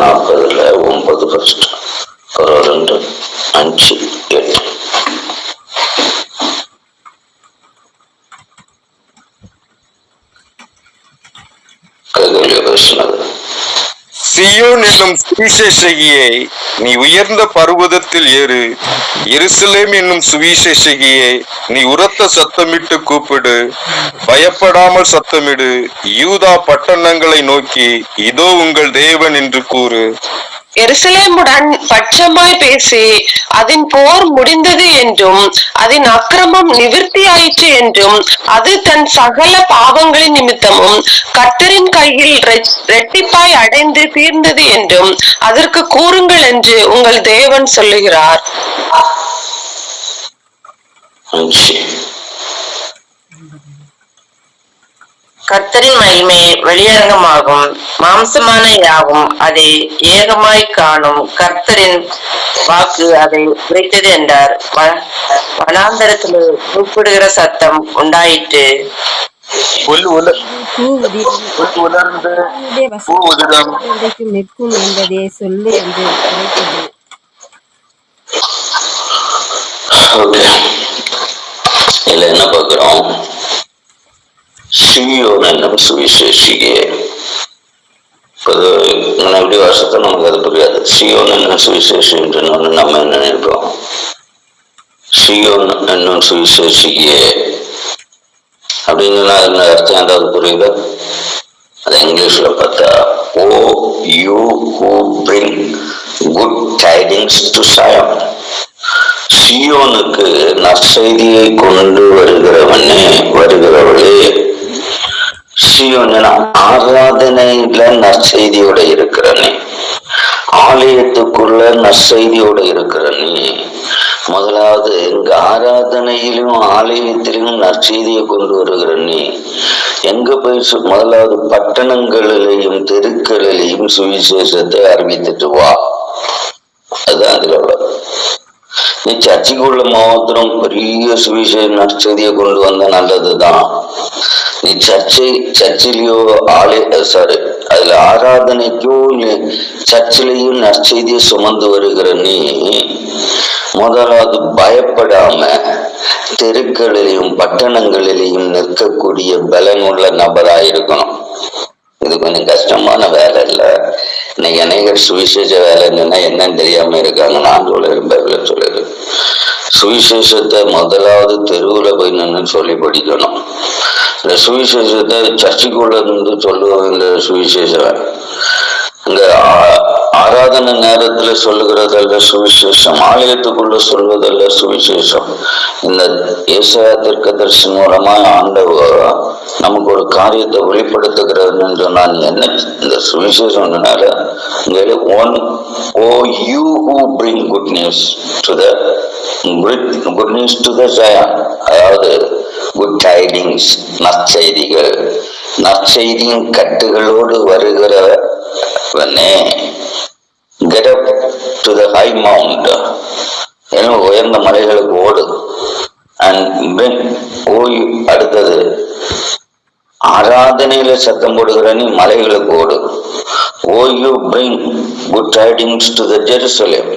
நாற்பதுல ஒன்பது ஃபர்ஸ்ட் ஒரு ரெண்டு அஞ்சு எட்டு. சியோன் என்னும் சுவிசேஷகியை நீ உயர்ந்த பர்வதத்தில் ஏறு. எருசலேம் என்னும் சுவிசேஷகியை நீ உரத்த சத்தமிட்டு கூப்பிடு. பயப்படாமல் சத்தமிடு. யூதா பட்டணங்களை நோக்கி இதோ உங்கள் தேவன் என்று கூறு. எருசலேமுடன் பட்சமாய் பேசி அதன் போர் முடிந்தது என்றும் அதன் அக்கிரமம் நிவிர்த்தியாயிற்று என்றும் அது தன் சகல பாவங்களின் நிமித்தமும் கர்த்தரின் கையில் ரெட்டிப்பாய் அடைந்து தீர்ந்தது என்றும் அதற்கு கூறுங்கள் என்று உங்கள் தேவன் சொல்லுகிறார். அஞ்சு கர்த்தரின் மகிமை வெளியரங்கமாகும். மாம்சமான யாவும் அதை ஏகமாய் காணும். கர்த்தரின் வாக்கு அதை உரைத்தது என்றார். வனாந்தரத்திலே கூப்பிடுகிற சத்தம் உண்டாயிற்று. புல் உல உலர்ந்து பூ உதிரும். நிற்கும் என்பதே சொல்லு என்று உரைத்தது. ஓகே இதுல என்ன பார்க்கிறோம்? சியோன் என்னும் சுவிசேஷிகே பொது நான் எப்படி வருஷத்தை நமக்கு அது புரியாது. சியோன் என்னும் சுவிசேஷம் என்று நம்ம என்ன நினைப்போம்? சியோன் என்னும் சுவிசேஷிகே அப்படின்னு என்ன அர்த்தம் ஏதாவது புரியுதா அது இங்கிலீஷ்ல பார்த்தா O you who bring good tidings to சயம். சியோனுக்கு நற்செய்தியை கொண்டு வருகிறவனே வருகிறவளே. ஆராதனையில நற்செய்தியோட இருக்கிற நீ. ஆலயத்துக்குள்ள நற்செய்தியோட இருக்கிற நீ. முதலாவது இங்க ஆராதனையிலும் ஆலயத்திலும் நற்செய்தியை கொண்டு வருகிற நீ. எங்க போய் முதலாவது பட்டணங்களிலையும் தெருக்களிலையும் சுவிசேஷத்தை அறிவித்துட்டு வா. அதுதான் அதுல உள்ளது நீ சர்ச்சைக்குள்ள மாத்திரம் பெரிய சுவிசேஷ நற்செய்தியை கொண்டு வந்த நல்லதுதான். நீ சர்ச்சை சர்ச்சிலேயோ ஆலய சாரி அதுல ஆராதனைக்கோ நீ சர்ச்சிலையும் நற்செய்தியை சுமந்து வருகிற நீ முதலாவது பயப்படாம தெருக்களிலையும் பட்டணங்களிலையும் நிற்கக்கூடிய பலனுள்ள நபரா இருக்கணும். இது கொஞ்சம் கஷ்டமான வேலை இல்லை. இன்னைக்கு அநேகர் சுவிசேஷ வேலை என்னன்னா என்னன்னு தெரியாம இருக்காங்க. நான் சொல்லுறேன் சொல்லிருக்கேன் சுவிசேஷத்தை முதலாவது தெருவுல போய் நின்று சொல்லி படிக்கணும். இந்த சுவிசேஷத்தை சர்ச்சுக்குள்ள இருந்து சொல்லுவாங்க இந்த சுவிசேஷம்? இந்த ஆராதனை நேரத்துல சொல்லுகிறதல்ல சுவிசேஷம் ஆலயத்துக்குள்ள சொல்வதல்ல சுவிசேஷம். இந்த ஏசாயா தீர்க்க தரிசனம் மூலமா ஆண்டவர் நமக்கு ஒரு காரியத்தை வெளிப்படுத்துகிறதுன்னு சொன்னா நீ என்ன இந்த சுவிசேஷம்னால one O you who bring good news to the good news to the அதாவது குட் டைடிங்ஸ் நற்செய்திகள். நற்செய்தியின் கட்டுகளோடு வருகிற கெட் eh, up உயர்ந்த மலைகளுக்கு ஓடு அண்ட் ஓய் அடுத்தது ஆராதனையில சத்தம் போடுகிற நீ மலைகளுக்கு ஓடு. O you bring good tidings to the Jerusalem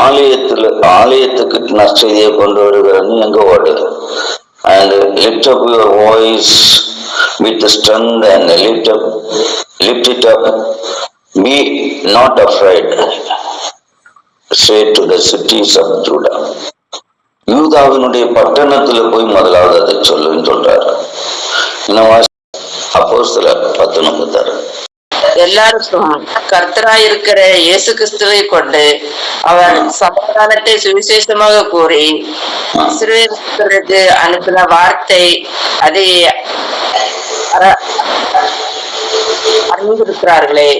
ஆலயத்துல ஆலயத்துக்கு நற்செய்தியை கொண்டு வருகிற நீ எங்க ஓடு? And lift up your voice with strength and lift up lift it up be not afraid say to the cities of Judah. யூதாவினுடைய பட்டணத்துல போய் முதலாவது அதை சொல்லுன்னு சொல்றாரு. இன்னும் அப்போ சில பத்து நம்பத்தாரு எல்லாருக்கும் கர்த்தராயிருக்கிற இயேசு கிறிஸ்துவை கொண்டு அவர் சமாதானத்தை சுவிசேஷமாக கூறி சிறுவர்களுக்கு அனுப்பின வார்த்தை அதை அற- அறிந்திருக்கிறார்களே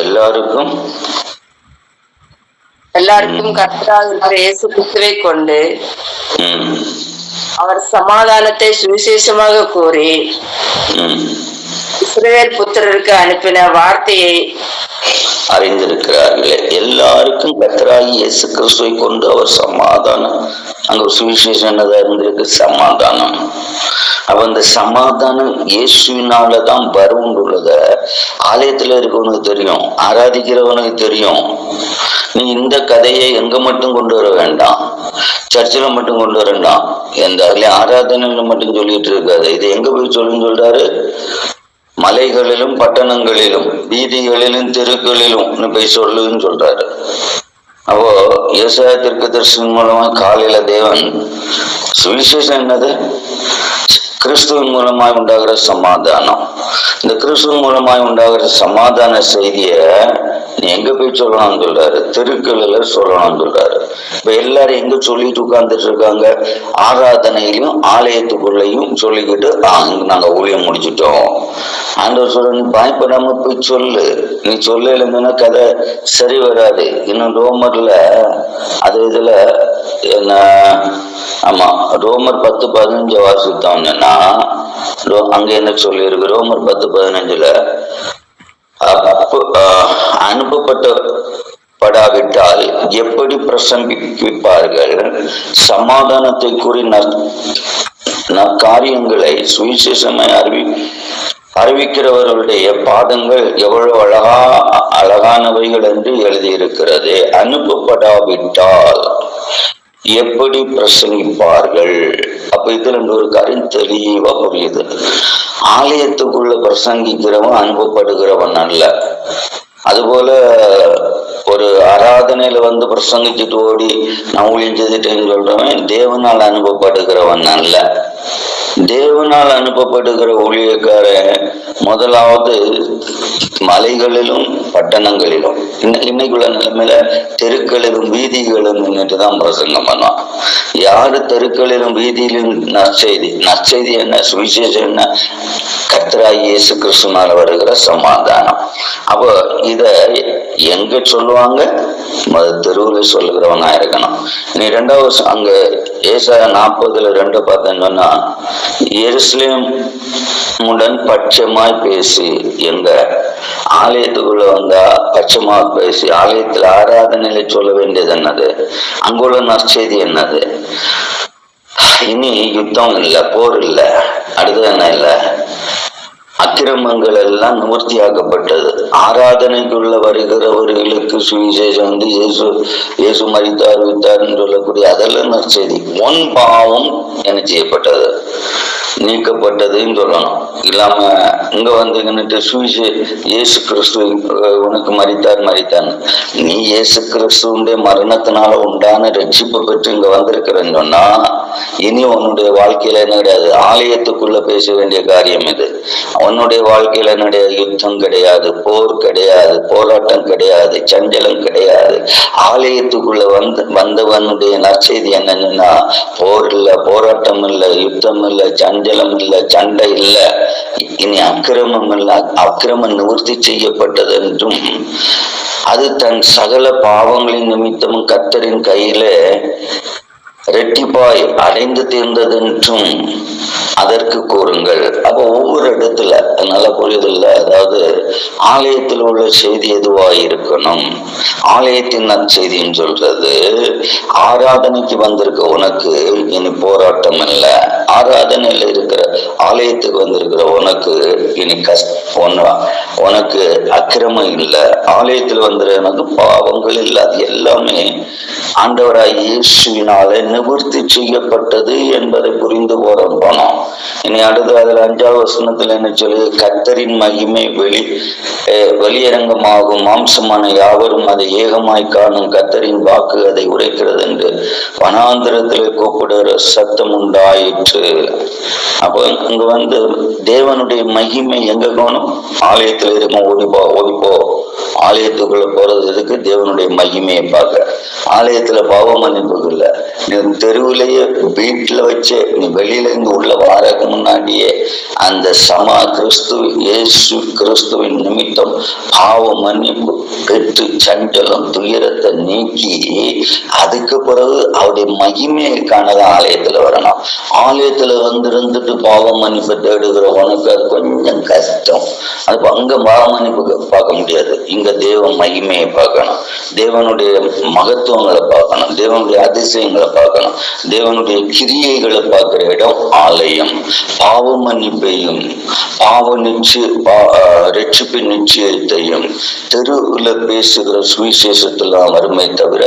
எல்லாருக்கும் எல்லாருக்கும் கர்த்தராக இருக்கிற இயேசு கிறிஸ்துவை கொண்டு அவர் சமாதானத்தை சுவிசேஷமாக கூறி ம், இஸ்ரவேல் புத்திரருக்கு அனுப்பின வார்த்தையை அறிந்திருக்கிறார்களே. எல்லாருக்கும் கத்தராகி இயேசு கிறிஸ்துவை கொண்டு அவர் சமாதானம் அங்க ஒரு சுவிசேஷம் என்னதா இருந்திருக்கு? சமாதானம். அப்ப அந்த சமாதானம் இயேசுவினால தான் வரும்ன்றத ஆலயத்துல இருக்கவனுக்கு தெரியும் ஆராதிக்கிறவனுக்கு தெரியும். நீ இந்த கதையை எங்க மட்டும் கொண்டு வர வேண்டாம்? சர்ச்சில் மட்டும் கொண்டு வர வேண்டாம். எந்த அதுலயும் ஆராதனையில மட்டும் சொல்லிட்டு இருக்காது. இது எங்க போய் சொல்லுன்னு சொல்றாரு? மலைகளிலும் பட்டணங்களிலும் வீதிகளிலும் தெருக்களிலும் போய் சொல்லுன்னு சொல்றாரு. அப்போ ஏசாய தீர்க்கதரிசனம் மூலமா காலையில தேவன் சுவிசேஷம் என்னது? கிறிஸ்துவின் மூலமாய் உண்டாகிற சமாதானம். இந்த கிறிஸ்துவின் மூலமாய் உண்டாகிற சமாதான செய்திய எங்க போய் சொல்லணும்னு சொல்றாரு? தெருக்களில் சொல்லணும்னு சொல்றாரு. இப்ப எல்லாரும் எங்க சொல்லிட்டு உட்கார்ந்துட்டு இருக்காங்க? ஆராதனையிலும் ஆலயத்துக்குள்ளேயும் சொல்லிக்கிட்டு ஆ நாங்க ஊழியம் முடிச்சிட்டோம். ஆண்டவர் சொல்ற நீ பயப்படாம போய் சொல்லு. நீ சொல்ல இல்லைன்னா கதை சரி வராது. இன்னும் ரோமர்ல அது இதுல என்ன ஆமா ரோமர் பத்து பதினஞ்சு வாசித்தோம்னா ரோ- அங்க என்ன சொல்லி இருக்கு ரோமர் பத்து பதினஞ்சுல அப்ப அனுப்பப்பட்ட படாவிட்டால் எப்படி பிரசங்கிப்பார்கள்? சமாதானத்தை கூறி காரியங்களை நற்காரியங்களை சுவிசேஷமாய் அறிவி அறிவிக்கிறவர்களுடைய பாதங்கள் எவ்வளவு அழகா அழகானவைகள் என்று எழுதியிருக்கிறது. அனுப்பப்படாவிட்டால் எப்படி பிரசங்கிப்பார்கள்? அப்ப இதுல ஒரு காரியம் தெளிவா புரியுது. ஆலயத்துக்குள்ள பிரசங்கிக்கிறவன் அனுப்பப்படுகிறவன் அல்ல. அதுபோல ஒரு ஆராதனையில வந்து பிரசங்கிச்சுட்டு ஓடி நான் ஊழியம் செய்துட்டேன்னு சொல்றவன் தேவனால் அனுப்பப்படுகிறவன் அல்ல. தேவனால் அனுப்பப்படுகிற ஊழியக்காரன் முதலாவது மலைகளிலும் பட்டணங்களிலும் இன்னைக்குள்ள நிலைமையில தெருக்களிலும் வீதிகளிலும் நின்றுட்டு தான் பிரசங்கம் பண்ணுவான். யாரு தெருக்களிலும் வீதியிலும் நற்செய்தி? நற்செய்தி என்ன? சுவிசேஷம் என்ன? கர்த்தராய் இயேசு கிறிஸ்துனால வருகிற சமாதானம். அப்போ இத எங்க சொல்லுவாங்க? தெருவில் சொல்லுகிறவனா இருக்கணும். நீ ரெண்டாவது அங்க ஏசா நாற்பதுல ரெண்டு பார்த்தேன்னு சொன்னா எருசலேம் உடன் பட்சமாய் பேசி எங்க ஆலயத்துக்குள்ள வந்தா பச்சமா பேசி ஆலயத்துல ஆராதனையில சொல்ல வேண்டியது என்னது? அங்குள்ள நற்செய்தி என்னது? இனி யுத்தம் இல்ல போர் இல்ல அடுத்தது என்ன? இல்ல அக்கிரமங்கள் எல்லாம் நிவர்த்தியாக்கப்பட்டது. ஆராதனைக்குள்ள வருகிறவர்களுக்கு சுவிசேஷம் வந்து இயேசு இயேசு மரித்தார் என்று சொல்லக்கூடிய அதெல்லாம் நற்செய்தி. ஒன் பாவம் என்ன செய்யப்பட்டது. நீக்கப்பட்டதுன்னு சொல்லணும் இல்லாம இங்க வந்து நின்னுட்டு இயேசு கிறிஸ்து உனக்கு மறித்தார் மரித்தார் நீ இயேசு கிறிஸ்துடைய மரணத்தினால உண்டான ரட்சிப்பை பெற்று இங்க வந்திருக்கிறேன்னு சொன்னா இனி உன்னுடைய வாழ்க்கையில என்ன கிடையாது. ஆலயத்துக்குள்ள பேச வேண்டிய காரியம் இது. உன்னுடைய வாழ்க்கையில என்னுடைய யுத்தம் கிடையாது போர் கிடையாது போராட்டம் கிடையாது சஞ்சலம் கிடையாது. ஆலயத்துக்குள்ள வந்து வந்தவனுடைய நற்செய்தி என்னன்னா போர் இல்ல போராட்டம் இல்ல யுத்தம் இல்ல சஞ்சலம் இல்ல சண்டை இல்ல. இனி அக்கிரமம் இல்ல அக்கிரமம் நிவர்த்தி செய்யப்பட்டது என்றும் அது தன் சகல பாவங்களின் நிமித்தமும் கர்த்தரின் கையிலே ரெட்டிப்பாய் அடைந்து தீர்ந்ததென்றும் அதற்கு கூறுங்கள். அப்போ ஒவ்வொரு இடத்துல நல்ல புரியுதில்ல அதாவது ஆலயத்தில் உள்ள செய்தி எதுவாய் இருக்கணும்? ஆலயத்தின் நற்செய்தின்னு சொல்றது ஆராதனைக்கு வந்திருக்க உனக்கு இனி போராட்டம் இல்லை ஆராதனையில் இருக்கிற ஆலயத்துக்கு வந்திருக்கிற உனக்கு இனி கஷ் உனக்கு அக்கிரமம் இல்லை. ஆலயத்தில் வந்துற எனக்கு பாவங்கள் இல்லை. அது எல்லாமே ஆண்டவராய் இயேசுவினாலே நிவர்த்தி செய்யப்பட்டது என்பதை புரிந்து போற போனோம். இனி அடுத்து அதில் அஞ்சாவது வசனத்தில் என்ன சொல்லு கத்தரின் மகிமை வெளி வெளியரங்கமாகும். மாம்சமான யாவரும் அதை ஏகமாய் காணும். கத்தரின் வாக்கு அதை உரைக்கிறது என்று வனாந்திரத்தில் கூப்பிடுகிற சத்தம் உண்டாயிற்று. அப்போ இங்க வந்து தேவனுடைய மகிமை எங்க காணும் ஆலயத்துல இருக்கும் ஓடிப்போ ஓடிப்போ ஆலயத்துக்குள்ள போறது எதுக்கு? தேவனுடைய மகிமையை பார்க்க. ஆலயத்துல பாவ மன்னிப்பு இல்ல. நீ தெருவிலேயே வீட்டுல வச்சு நீ வெளியில இருந்து உள்ள வாரக்கு முன்னாடியே அந்த சமா கிறிஸ்து இயேசு கிறிஸ்துவின் நிமித்தம் பாவ மன்னிப்பு பெற்று சஞ்சலம் துயரத்தை நீக்கி அதுக்கு பிறகு அவருடைய மகிமையை காணதான் ஆலயத்துல வரணும். ஆலயத்துல வந்து இருந்துட்டு பாவ மன்னிப்பு தேடுகிற உனக்கு கொஞ்சம் கஷ்டம். அது அங்க பாவமன்னிப்பு பார்க்க முடியாது. இங்க தேவ மகிமையை பார்க்கணும். தேவனுடைய மகத்துவங்களை பார்க்கணும். தேவனுடைய அதிசயங்களை பார்க்கணும். தேவனுடைய கிரியைகளை பார்க்கிற இடம் ஆலயம். பாவ மன்னிப்பையும் பாவ நிச்சய பா- ரட்சிப்பின் நிச்சயத்தையும் ஊர்ல பேசுகிற சுவிசேஷத்துல வருமே தவிர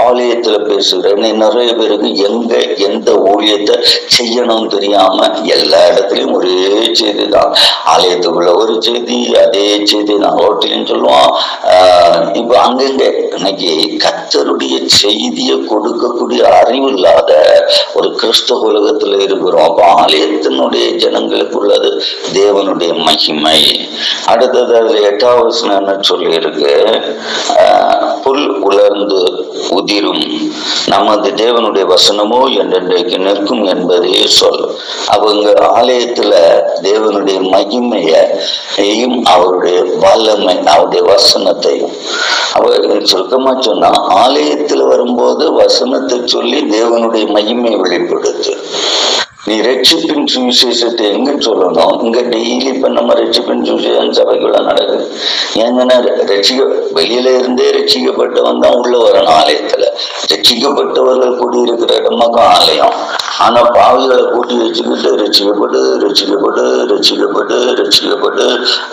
ஆலயத்துல பேசுகிற நிறைய பேருக்கு எங்க எந்த ஊழியத்தை செய்யணும் தெரியாம எல்லா இடத்துலயும் ஒரே செய்தி தான் ஆலயத்துக்குள்ள ஒரு செய்தி அதே செய்தி நான் ஹோட்டலையும் சொல்லுவோம் ஆஹ் இப்ப அங்கங்க இன்னைக்கு கத்தருடைய செய்தியை கொடுக்கக்கூடிய அறிவு இல்லாத ஒரு கிறிஸ்தவ உலகத்துல இருக்கிறோம். அப்ப ஆலயத்தினுடைய ஜனங்களுக்குள்ளது தேவனுடைய மகிமை. அடுத்தது அதுல எட்டாவது என்ன சொல்லி இருக்கு புல் உலர்ந்து உதிரும். நமது தேவனுடைய வசனமோ என்றென்றைக்கு நிற்கும் என்பதே சொல். அவங்க ஆலயத்துல தேவனுடைய மகிமையையும் அவருடைய வல்லமை அவருடைய வசனத்தையும். அவர் சுருக்கமா சொன்னா ஆலயத்துல வரும்போது வசனத்தை சொல்லி தேவனுடைய மகிமை வெளிப்படுத்து. நீ ரட்சிப்பின் சுவிசேஷத்தை எங்க சொல்லணும்? இங்க டெய்லி இப்ப நம்ம ரட்சிப்பின் சுவிசேஷம் சபைக்குள்ள நடக்குது. ஏங்கன்னா ரட்சிக்க வெளியில இருந்தே ரட்சிக்கப்பட்டவன் தான் உள்ள வரணும் ஆலயத்துல. ரட்சிக்கப்பட்டவர்கள் கூடியிருக்கிற இடமாக்கும் ஆலயம். ஆனா பாவிகளை கூட்டி வச்சுக்கிட்டு ரட்சிக்கப்பட்டு ரட்சிக்கப்பட்டு ரட்சிக்கப்பட்டு ரட்சிக்கப்பட்டு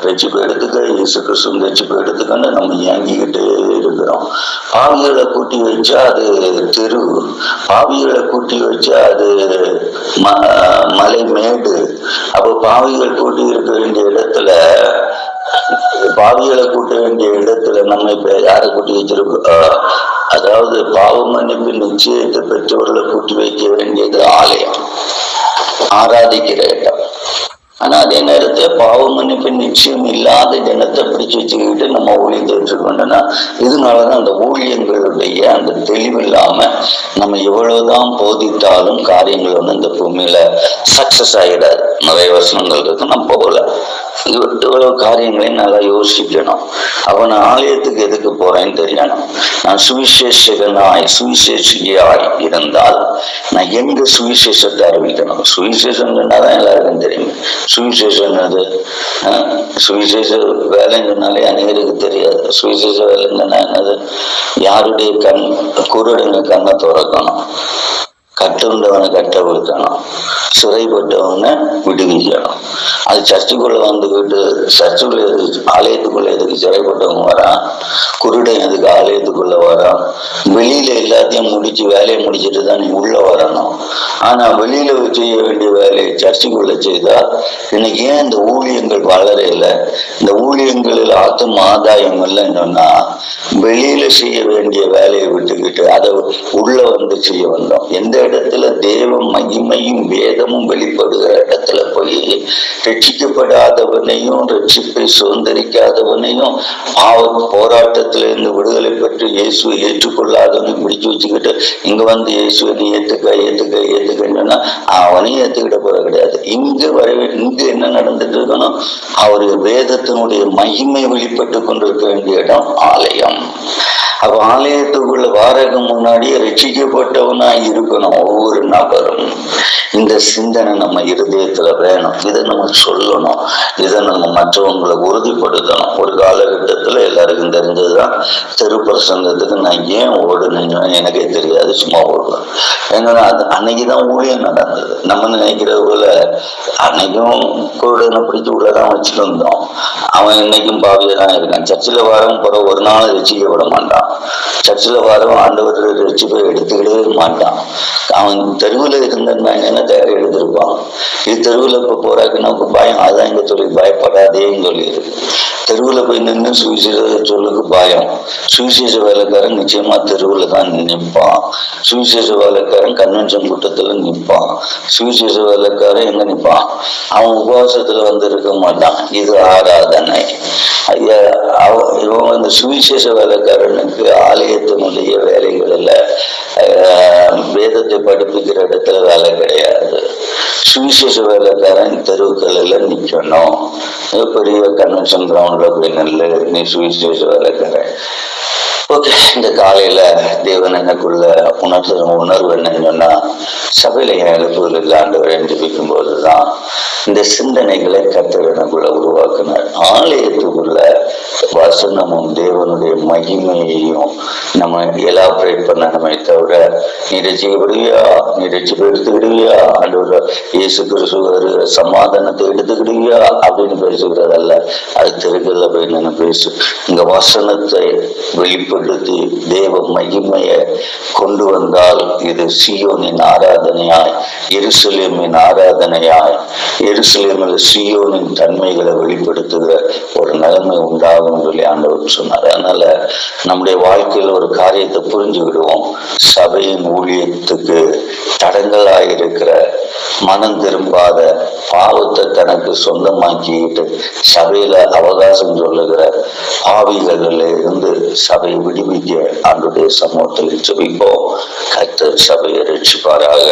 ரட்சிப்பு எடுத்துக்க இயேசு கிறிஸ்து ரட்சிப்பு எடுத்துக்கன்னு நம்ம இயங்கிக்கிட்டு இருக்கிறோம். பாவிகளை கூட்டி வச்சா அது தெரு பாவிகளை கூட்டி வச்சா அது ம- மலை மேடு. அப்போ பாவிகள் கூட்டி இருக்க வேண்டிய இடத்துல பாவிகளை கூட்ட வேண்டிய இடத்துல நம்ம இப்ப யாரை கூட்டி வச்சிருக்கோம்? அதாவது பாவ மன்னிப்பு நிச்சயத்தை பெற்றவர்களை கூட்டி வைக்க வேண்டியது ஆலயம். ஆராதிக்கிற இடம். ஆனா அதே நேரத்தை பாவ மன்னிப்பு நிச்சயம் இல்லாத ஜனத்தை பிடிச்சு வச்சுக்கிட்டு நம்ம ஊழியத்தை வச்சுக்கொண்டோம்னா இதனாலதான் அந்த ஊழியங்களுடைய அந்த தெளிவில்லாம நம்ம எவ்வளவுதான் போதித்தாலும் காரியங்கள் வந்து இந்த பூமியில சக்சஸ் ஆகிடாது நிறைய வசனங்கள் இருக்கு நம்ம போகல. இவ்வளவு காரியங்களையும் நல்லா யோசிக்கணும். அப்ப நான் ஆலயத்துக்கு எதுக்கு போறேன்னு தெரியணும். நான் சுவிசேஷகனாய் சுவிசேஷியாய் இருந்தால் நான் எங்க சுவிசேஷத்தை அறிவிக்கணும்? சுவிசேஷம் சொன்னாதான் எல்லாருக்கும் தெரியும். சுவிசேஷம் அது? சுவிசேஷ வேலைங்கனாலே அநேகருக்கு தெரியாது. சுவிசேஷ வேலைங்கன்னா என்னது? யாருடைய கண் குருடங்க கண்ணை திறக்கணும். கட்டுண்டவனை கட்ட விழுத்தணும் சிறைப்பட்டவனை விடுவிக்கணும். அது சர்ச்சுக்குள்ள வந்துக்கிட்டு சர்ச்சுக்குள்ள எதுக்கு ஆலயத்துக்குள்ள எதுக்கு சிறைப்பட்டவங்க வரான்? குருடன் எதுக்கு ஆலயத்துக்குள்ள வரான்? வெளியில எல்லாத்தையும் முடிச்சு வேலையை முடிச்சிட்டு தான் நீ உள்ள வரணும். ஆனா வெளியில செய்ய வேண்டிய வேலையை சர்ச்சுக்குள்ள செய்தா இன்னைக்கு ஏன் இந்த ஊழியங்கள் வளரையில இந்த ஊழியங்களில் ஆத்தும் ஆதாயம் இல்லைன்னு சொன்னா வெளியில செய்ய வேண்டிய வேலையை விட்டுக்கிட்டு அதை உள்ள வந்து செய்ய வந்தோம். எந்த இடத்துல தேவ மகிமையும் வேதமும் வெளிப்படுகிற இடத்துல போய் ரட்சிக்கப்படாதவனையும் ரட்சிப்பை சுதந்திரிக்காதவனையும் பாவ போராட்டத்துல இருந்து விடுதலை பெற்று இயேசுவை ஏற்றுக்கொள்ளாதவனையும் பிடிச்சு வச்சுக்கிட்டு இங்க வந்து இயேசுவை நீ ஏத்துக்க ஏத்துக்க ஏத்துக்கன்னா அவனையும் ஏத்துக்கிட்ட போற கிடையாது. இங்கு வர இங்கு என்ன நடந்துட்டு இருக்கணும்? அவரு வேதத்தினுடைய மகிமை வெளிப்பட்டு கொண்டிருக்க வேண்டிய இடம் ஆலயம். அப்ப ஆலயத்துக்குள்ள வாரக்கு முன்னாடியே ரட்சிக்கப்பட்டவனா இருக்கணும் ஒவ்வொரு நபரும். இந்த சிந்தனை நம்ம இருதயத்துல வேணும். இதை நம்ம சொல்லணும். இதை நம்ம மற்றவங்களை உறுதிப்படுத்தணும். ஒரு காலகட்டத்துல எல்லாருக்கும் தெரிஞ்சதுதான் திருப்பிரசங்கத்துக்கு நான் ஏன் ஓடுனேன்னு எனக்கே தெரியாது சும்மா ஓடுவேன். ஏன்னா அது அன்னைக்குதான் ஊழியம் நடந்தது. நம்ம நினைக்கிறது போல அன்னைக்கும் குருடனை பிடிச்சி உள்ளதான் வச்சுட்டு இருந்தோம் அவன் இன்னைக்கும் பாவியதான் இருக்கான். சர்ச்சில் வாரம் போற ஒரு நாள் ரசிக்கப்பட மாட்டான். சர்ச்சில் வாரம் ஆண்டவர் ரசிப்பை எடுத்துக்கிடவே மாட்டான். அவன் தெருவில் இருந்தான் என்ன தேவை எடுத்திருப்பான். இது தெருவில் இப்போ போறாக்குன்னா பயம் அதான் எங்க சொல்லி பயப்படாதேன்னு சொல்லியிருக்கு தெருவில் போய் நின்று சுவிசேஷ சொல்லுக்கு பயம். சுவிசேஷ வேலைக்காரன் நிச்சயமா தெருவில் தான் நிற்பான். சுவிசேஷ வேலைக்காரன் கன்வென்ஷன் கூட்டத்துல நிற்பான். சுவிசேஷ வேலைக்காரன் எங்க நிற்பான்? அவன் உபவாசத்துல வந்து இருக்க மாட்டான். இது ஆராதனை. ஐயா அவன் இவன் வந்து சுவிசேஷ வேலைக்காரனுக்கு ஆலயத்தினுடைய வேலைகளில் வேதத்தை படிப்பிக்கிற இடத்துல வேலை கிடையாது. சுவிசேஷ வேலைக்காரன் தெருவுகளில் நிற்கணும் பெரிய கன்வென்ஷன் கிரவுண்ட்ல போய் நல்ல. நீ சுவிசேஷ வேலைக்காரன். ஓகே இந்த காலையில தேவன் எனக்குள்ள உணர்வு உணர்வு என்னன்னு சொன்னா சபையில என் எழுப்புதல் ஆண்டவர் ஜபிக்கும் போதுதான் இந்த சிந்தனைகளை கத்தர் எனக்குள்ள உருவாக்குனார். ஆலயத்துக்குள்ள வசனமும் தேவனுடைய மகிமையையும் நம்ம எலாபரேட் பண்ணணுமே தவிர நீ விடுவியா நீ எடுத்துக்கிடுவியா ஆண்டவர் இயேசு கிறிஸ்து வருகிற சமாதானத்தை எடுத்துக்கிடுவியா? அப்படின்னு பேசுகிறதல்ல. அது தெருக்கல்ல போய் நான் பேசு. இந்த வசனத்தை வெளிப்படுத்தி தேவ மகிமையை கொண்டு வந்தால் இது சியோனின் ஆராதனையாய் எருசலேமின் ஆராதனையாய் எருசலேமில் சியோனின் தன்மைகளை வெளிப்படுத்துகிற ஒரு நிலைமை உண்டாகும் சொல்லி ஆண்டவர் சொன்னார். அதனால நம்முடைய வாழ்க்கையில் ஒரு காரியத்தை புரிஞ்சுக்கிடுவோம். சபையின் ஊழியத்துக்கு தடங்களாய் இருக்கிற மனம் திரும்பாத பாவத்தை தனக்கு சொந்தமாக்கிட்டு சபையில அவகாசம் சொல்லுகிற ஆவிகளில் இருந்து சபையை விடுவிக்க ஆண்டுடைய சமூகத்தில் ஜெபிப்போம். கர்த்தர் சபையை ரட்சிப்பாராக.